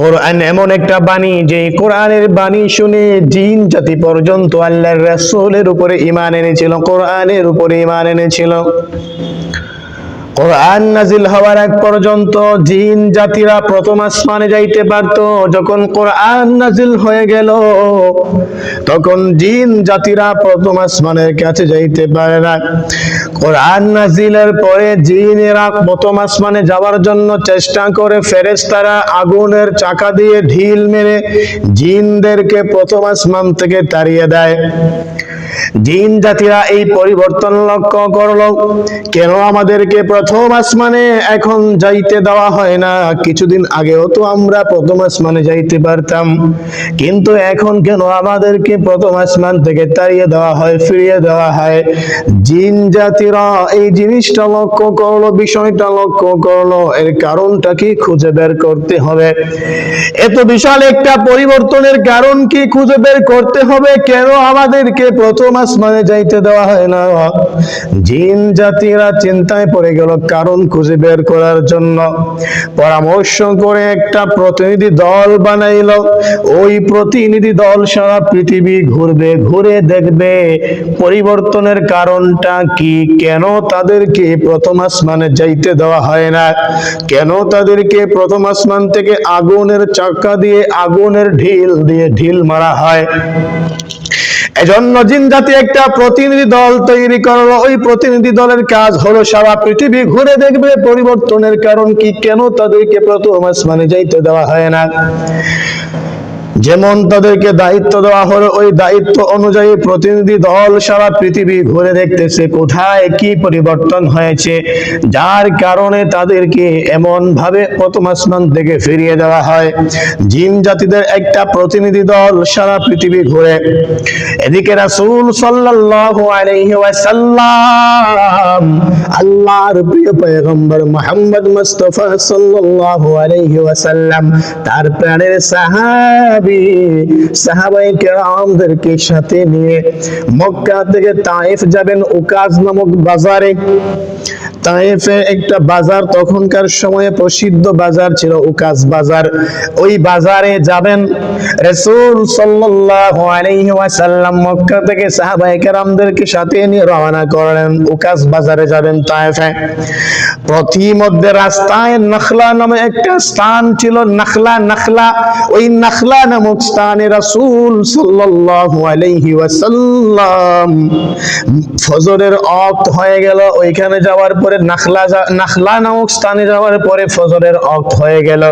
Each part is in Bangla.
কোরআন এমন একটা বাণী যে কোরআনের বাণী শুনে জিন জাতি পর্যন্ত আল্লাহর রাসূলের উপরে ঈমান এনেছিল, কোরআনের উপরে ঈমান এনেছিল। কোরআন নাজিল হওয়ার এক পর্যন্ত জিন জাতিরা প্রথম আসমানে যাইতে পারত। যখন কোরআন নাজিল হয়ে গেল, তখন জিন জাতিরা প্রথম আসমানের কাছে যাইতে পারে না। কোরআন নাজিলের পরে জিনেরা প্রথম আসমানে যাওয়ার জন্য চেষ্টা করে ফেরেশতারা আগুনের চাকা দিয়ে ঢিল মেরে জিনদেরকে প্রথম আসমান থেকে তাড়িয়ে দেয়। জিন জাতিরা এই পরিবর্তন লক্ষ্য করল। কেন আমাদেরকে প্রথম আসমানে এখন যাইতে দেওয়া হয় না? কিছুদিন আগেও তো আমরা প্রথম আসমানে যাইতে পারতাম। কিন্তু এখন কেন আমাদেরকে প্রথম আসমান থেকে তাড়িয়ে দেওয়া হয়, ফিরিয়ে দেওয়া হয়? জিন জাতিরা এই জিনিসটা লক্ষ্য করল, বিষয়টা লক্ষ্য করল। এর কারণটা কি খুঁজে বের করতে হবে? এত বিশাল একটা পরিবর্তনের কারণ কি খুঁজে বের করতে হবে? কেন আমাদেরকে প্রথম আসমানে যাইতে দেওয়া হয় না। জিন জাতিরা চিন্তায় পড়ে গেল কারণ খুঁজে বের করার জন্য। পরামর্শ করে একটা প্রতিনিধি দল বানাইল। ওই প্রতিনিধি দল সারা পৃথিবী ঘুরবে, ঘুরে দেখবে। পরিবর্তনের কারণটা কি? কেন তাদেরকে প্রথম আসমানে যাইতে দেওয়া হয় না? কেন তাদেরকে প্রথম আসমান থেকে আগুনের চাকা দিয়ে, আগুনের ঢিল দিয়ে ঢিল মারা হয়? এজন্য জিন জাতি একটা প্রতিনিধি দল তৈরি করল। ওই প্রতিনিধি দলের কাজ হলো সারা পৃথিবী ঘুরে দেখবে পরিবর্তনের কারণ কি, কেন তাদেরকে প্রথম আসমানে যাইতে দেওয়া হয় না? যেমন তাদেরকে দায়িত্ব দেওয়া হলো, ওই দায়িত্ব অনুযায়ী প্রতিনিধি দল সারা পৃথিবী ঘুরে দেখতেছে কোথায় কি পরিবর্তন হয়েছে। যার কারণে তাদেরকে এমন ভাবে প্রথম থেকে ফিরিয়ে দেওয়া হয়। জিন জাতিদের একটা প্রতিনিধি দল সারা পৃথিবী ঘুরে। এদিকে রাসূল সাল্লাল্লাহু আলাইহি ওয়াসাল্লাম, আল্লাহর প্রিয় পয়গম্বর মুহাম্মদ মুস্তাফা সাল্লাল্লাহু আলাইহি ওয়াসাল্লাম, তার প্রাণের সাহাবী সাহাবায়ে কেরামদেরকে সাথে নিয়ে মক্কা থেকে তায়েফ যাবেন উকাজ নামক বাজারে। তায়েফে একটা বাজার তখনকার সময়ে প্রসিদ্ধ বাজার ছিল উকাজ বাজার। ওই বাজারে যাবেন, রাসূল সাল্লাল্লাহু আলাইহি ওয়াসাল্লাম মক্কা থেকে সাহাবায়ে কেরামদেরকে সাথে নিয়ে রওনা করলেন উকাজ বাজারে যাবেন তায়েফে। প্রতিমধ্যে রাস্তায় নখলা নামে একটা স্থান ছিল, নখলা নখলা। ওই নখলা নামক স্থানে রাসূল সাল্লাল্লাহু আলাইহি ওয়াসাল্লাম ফজরের অক্ত হয়ে গেল। ওইখানে যাওয়ার পরে নাখলা নাখলা নামক স্থানে যাওয়ার পরে ফজরের অক্ত হয়ে গেল।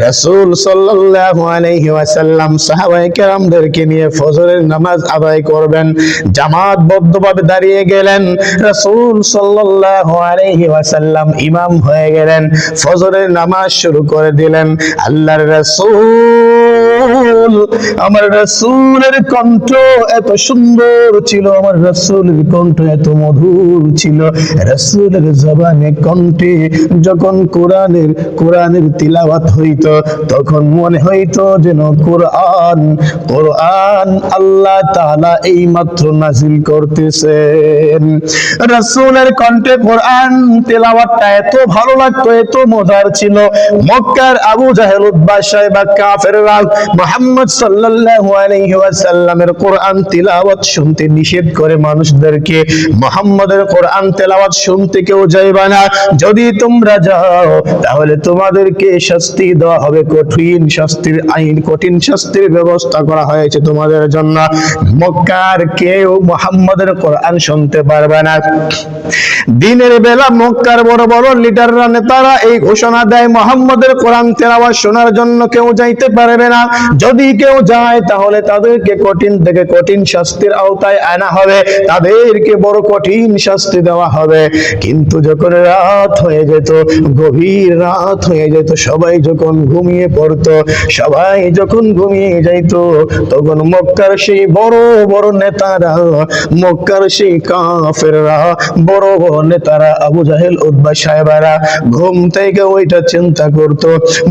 রাসূল সাল্লাল্লাহু আলাইহি ওয়াসাল্লাম সাহাবায়ে কেরামদেরকে নিয়ে ফজরের নামাজ আদায় করবেন। জামাতবদ্ধভাবে দাঁড়িয়ে গেলেন। রাসূল সাল্লাল্লাহু আলাইহি ওয়াসাল্লাম ইমাম হয়ে গেলেন। ফজরের নামাজ শুরু করে দিলেন। আল্লাহর রাসূল আমার রাসূলের কণ্ঠ এত সুন্দর ছিল, আমার রাসূলের কণ্ঠ এত মধুর ছিল। রাসূলের জবানে কণ্ঠে যখন কোরআনের কোরআনের তিলাওয়াত হইতো, তখন মনে হইতো যেন কোরআন কোরআন আল্লাহ তাআলা এই মাত্র নাজিল করতেছেন। রাসূলের কণ্ঠে কোরআন তেলাওয়াতটা এত ভালো লাগতো, এত মজার ছিল। মক্কার আবু জাহেল উতবা সাহেবা কাফেররা মুহাম্মদ সাল্লাল্লাহু আলাইহি ওয়াসাল্লামের কোরআন তিলাওয়াত শুনতে নিষেধ করে মানুষদেরকে। মোহাম্মদের কোরআন তেলাওয়াত শুনতে কেউ যাইবা না। যদি তোমরা যাও, তাহলে তোমাদেরকে শাস্তি দেওয়া হবে। কঠিন শাস্তির আইন, কঠিন শাস্তির ব্যবস্থা করা হয়েছে তোমাদের জন্য। মক্কার কেউ মোহাম্মদের কোরআন শুনতে পারবে না। দিনের বেলা মক্কার বড় বড় লিডাররা, নেতারা এই ঘোষণা দেয়, মোহাম্মদের কোরআন তেলাওয়াত শোনার জন্য কেউ যাইতে পারবে না। যদি কেউ যায়, তাহলে তাদেরকে কঠিন থেকে কঠিন শাস্তির আওতায় আনা হবে। তাদেরকে বড় কঠিন শাস্তি দেওয়া হবে। কিন্তু যখন রাত হয়ে যেত, গভীর রাত হয়ে যেত, সবাই যখন ঘুমিয়ে পড়তো, সবাই যখন ঘুমিয়ে যাইত, তখন মক্কার সেই বড় বড় নেতারা, মক্কার সেই কাফেররা, বড় বড় নেতারা, আবু জাহেল উদ্বা সাহেবারা ঘুম থেকে ওইটা চিন্তা করত,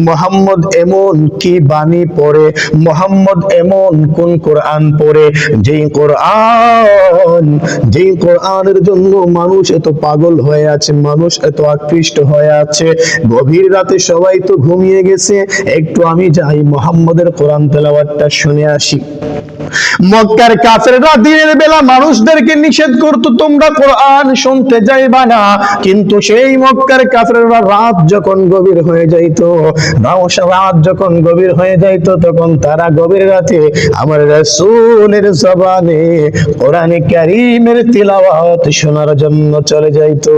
মোহাম্মদ, এমন কি বাণী পড়ে পড়ে, মোহাম্মদ এমন কোন কোরআন পড়ে যেই কোরআন, যেই কোরআনের জন্য মানুষ এত পাগল হয়ে আছে, মানুষ এত আকৃষ্ট হয়ে আছে। গভীর রাতে সবাই তো ঘুমিয়ে গেছে। একটু আমি যাই, মোহাম্মদের কোরআন তেলাওয়াতটা শুনে আসি। মক্কার কাফেররা দিনের বেলা মানুষদেরকে নিষেধ করতো, তোমরা কোরআন শুনতে যাইবা না। কিন্তু সেই মক্কার কাফেররা রাত যখন গভীর হয়ে যাইতো, রাত যখন গভীর হয়ে যাইতো তখন তারা গভীর রাতে আমার রাসূলের জবানে কোরআনে কারীমের তিলাওয়াত শোনার জন্য চলে যাইতো।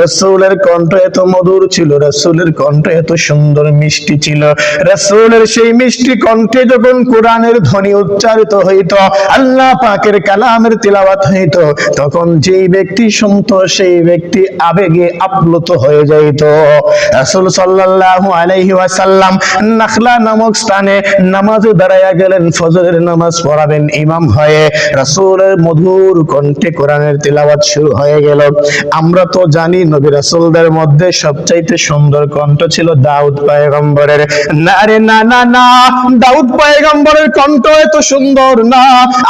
রাসূলের কণ্ঠ এত মধুর ছিল, রাসূলের কণ্ঠ এত সুন্দর মিষ্টি ছিল। রাসূলের সেই মিষ্টি কণ্ঠে যখন কোরআনের ধ্বনি উচ্চারিত হইত, আল্লাহ পাকের কালামের তিলাওয়াত হইত, তখন যেই ব্যক্তি শুনত সেই ব্যক্তি আবেগে আপ্লুত হয়ে যাইত। রাসূল সাল্লাল্লাহু আলাইহি ওয়াসাল্লাম নাখলা নামক স্থানে নামাজে দাঁড়াইয়া গেলেন, ফজরের নামাজ পড়াবেন ইমাম হয়ে। রাসূলের মধুর কণ্ঠে কোরআনের তিলাওয়াত শুরু হয়ে গেল। আমরা তো জানি নবী রাসূলদের মধ্যে সবচাইতে সুন্দর কণ্ঠ ছিল দাউদ পয়গম্বরের। না রে, না না না, দাউদ পয়গম্বরের কণ্ঠ এত সুন্দর না,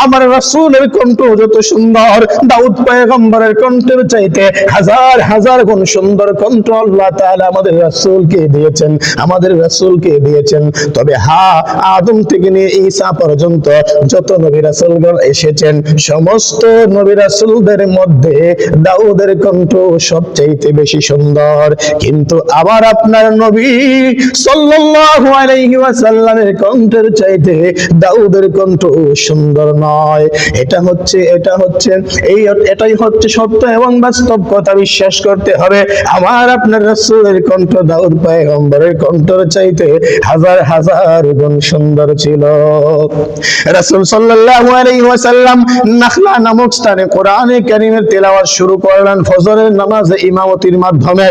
আমার রাসূলের কণ্ঠ যত সুন্দর। দাউদ পয়গম্বরের কণ্ঠের চাইতে হাজার হাজার গুণ সুন্দর কণ্ঠ আল্লাহ তাআলা আমাদের রাসূলকে দিয়েছেন, আমাদের রাসূলকে দিয়েছেন। তবে হা, আদম থেকে নিয়ে ঈসা পর্যন্ত যত নবী রাসূলগণ এসেছেন, সমস্ত নবী রাসূলদের মধ্যে দাউদের কণ্ঠ সবচাইতে বেশি সুন্দর। কিন্তু আবার আপনার নবী সাল্লাল্লাহু আলাইহি ওয়াসাল্লামের কণ্ঠের চাইতে দাউদের কণ্ঠ সুন্দর নয়। এটা হচ্ছে এটা হচ্ছে, এই এটাই হচ্ছে সত্য এবং বাস্তব কথা বিশ্বাস করতে হবে। আমার আপনার রাসূলের কণ্ঠ, দাউদ পয়গম্বরের কণ্ঠের চাইতে হাজার হাজার গুণ সুন্দর ছিল। রাসূল সাল্লাল্লাহু আলাইহি ওয়াসাল্লাম নামক স্থানে কোরআনে কারীমের তেলাওয়াত শুরু করলেন ফজরের নামাজে ইমামতির মাধ্যমে।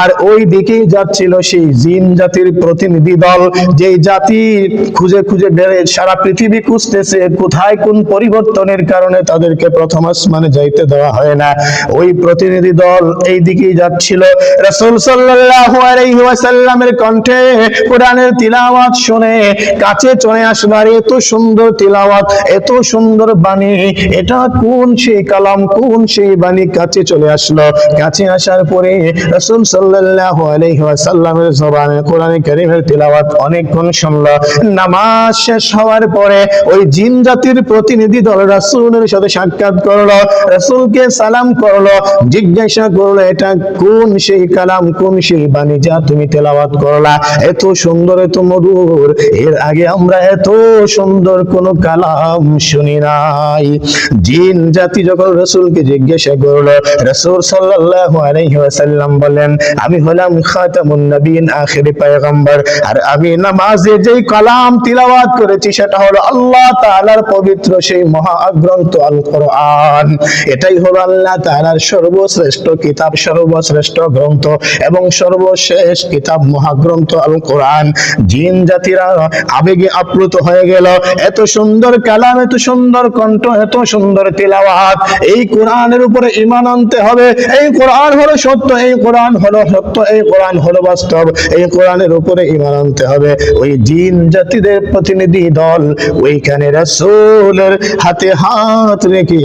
আর ওই দিকেই যাচ্ছিল সেই জিন জাতির প্রতিনিধি দল। যেই জাতি খুঁজে খুঁজে বেড়ে সারা পৃথিবী খুঁজতেছে কোথায় কোন পরিবর্তনের কারণে তাদেরকে প্রথম আসমানে যাইতে দেওয়া হয় না। ওই প্রতিনিধি দল এই দিকেই যাচ্ছিল। রাসূল সাল্লাল্লাহু আলাইহি ওয়াসাল্লামের কণ্ঠে কোরআনের তিলাওয়াত শুনে কাছে চলে আসবার এত সুন্দর তিলাওয়াত, এত সুন্দর বাণী, এটা কোন সেই কালাম, কোন সেই বাণী কাছে চলে আসলো? কাছে আসার পরে রাসূল সাল্লাল্লাহু আলাইহি ওয়াসাল্লামের জবানে কোরআনে কারীমের তিলাওয়াত অনেকক্ষণ শুনলো। নামাজ শেষ হওয়ার পরে ওই জিন জাতির প্রতিনিধি দল রাসূলের সাথে সাক্ষাৎ করল, রাসূলকে সালাম করল, জিজ্ঞাসা করল, এটা কোন সেই কালাম, কোন সেই বাণী যা তুমি তেলাওয়াত করলা? এত সুন্দর, এত মধুর এর আগে আমরা এত সুন্দর কোন কালাম শুনি নাই। জিন, জাতি যখন রাসূলকে জিজ্ঞাসা করল, রাসূল সাল্লাল্লাহু আলাইহি বলেন, আমি হলাম খাতামুন নবীন, আখিরি পয়গম্বর। আর আমি নামাজে যেই কালাম তিলাওয়াত করেছি, সেটা হলো আল্লাহ তাআলার পবিত্র সেই মহা গ্রন্থ আল কোরআন এটাই হলো আল্লাহ তাআলার সর্বশ্রেষ্ঠ কিতাব, সর্বশ্রেষ্ঠ গ্রন্থ এবং সর্বশেষ কিতাব মহাগ্রন্থ আল কোরআন জিন জাতিরা আবেগে আপ্লুত হয়ে গেল। এত সুন্দর কালাম, এত সুন্দর কণ্ঠ, এত সুন্দর তিলাওয়াত। এই কোরআনের উপরে ঈমান আনতে হবে। এই কোরআন হলো সত্য, এই কোরআন হলো সত্য, এই কোরআন হলো বাস্তব। এই কোরআনের উপরে ঈমান আনতে হবে। ওই জিন জাতিদের প্রতিনিধি দল, ওইখানে রাসূলের হাতে হাত রেখে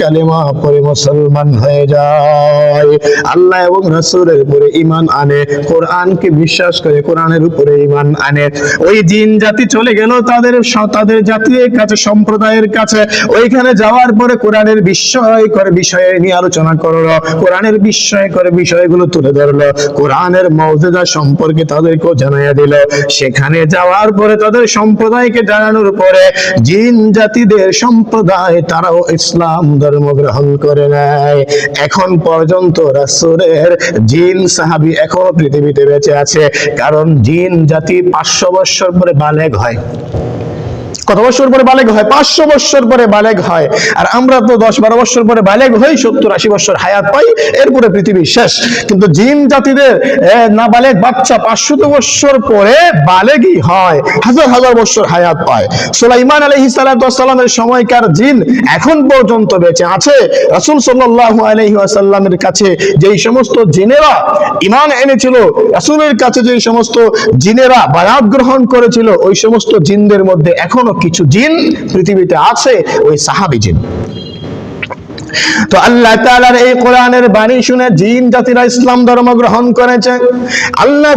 কালেমা পড়ে মুসলমান হয়ে যায়। আল্লাহ এবং রাসূলের উপরে ঈমান আনে। কোরআনকে বিশ্বাস করে কোরআনের উপরে ঈমান আনে। ওই জিন জাতি চলে গেল তাদের তাদের জাতির কাছে, সম্প্রদায়ের কাছে। ওইখানে যাওয়ার পরে কোরআনের বিস্ময় করে বিষয়ে নিয়ে আলোচনা করল। কোরআনের বিস্ময় করে বিষয়গুলো তুলে ধরলো। কোরআনের মৌজুদা সম্পর্কে তাদেরকেও জানাইয়া দিল। সেখানে যাওয়ার পরে তাদের সম্প্রদায়কে জানানোর পরে জিন জাতিদের সম্প্রদায় তারাও ইসলাম ধর্ম গ্রহণ করে নেয়। এখন পর্যন্ত রাসূলের জিন সাহাবী এখনও পৃথিবীতে বেঁচে আছে। কারণ জিন জাতি পাঁচশো বৎসর পরে বালেগ হয়। কত বছর পরে বালেগ হয়? পাঁচশো বছর পরে বালেগ হয়। আর আমরা তো দশ বারো বছর পরে বালেগ হই, সত্তর আশি বছর হায়াত পাই, এরপরে পৃথিবী শেষ। কিন্তু জিন জাতিদের না বালেগ বাচ্চা পাঁচশো বছর পরে বালেগই হয়, হাজার হাজার বছর হায়াত পায়। সুলাইমান আলহি সালামের সময়কার জিন এখন পর্যন্ত বেঁচে আছে। রাসূল সাল্লাল্লাহু আলাইহি ওয়াসাল্লামের কাছে যেই সমস্ত জিনেরা ইমান এনেছিল, রাসূলের কাছে যেই সমস্ত জিনেরা বায়াত গ্রহণ করেছিল, ওই সমস্ত জিনদের মধ্যে এখনও কিছু জিন পৃথিবীতে আছে, ওই সাহাবী জিন। তো আল্লাহ তাআলার এই কোরআনের বাণী শুনে জিন জাতিরা ইসলাম ধর্ম গ্রহণ করেছে। আল্লাহ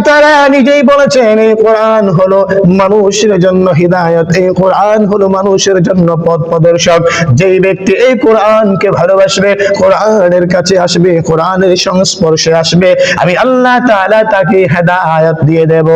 নিজেই বলেছেন, এই কোরআন হলো মানুষের জন্য হিদায়াত, এই কোরআন হলো মানুষের জন্য পথ প্রদর্শক। যেই ব্যক্তি এই কোরআনকে ভালোবাসবে, কোরআনের কাছে আসবে, কোরআনের সংস্পর্শে আসবে, আমি আল্লাহ তাআলা তাকে হেদায়ত দিয়ে দেব।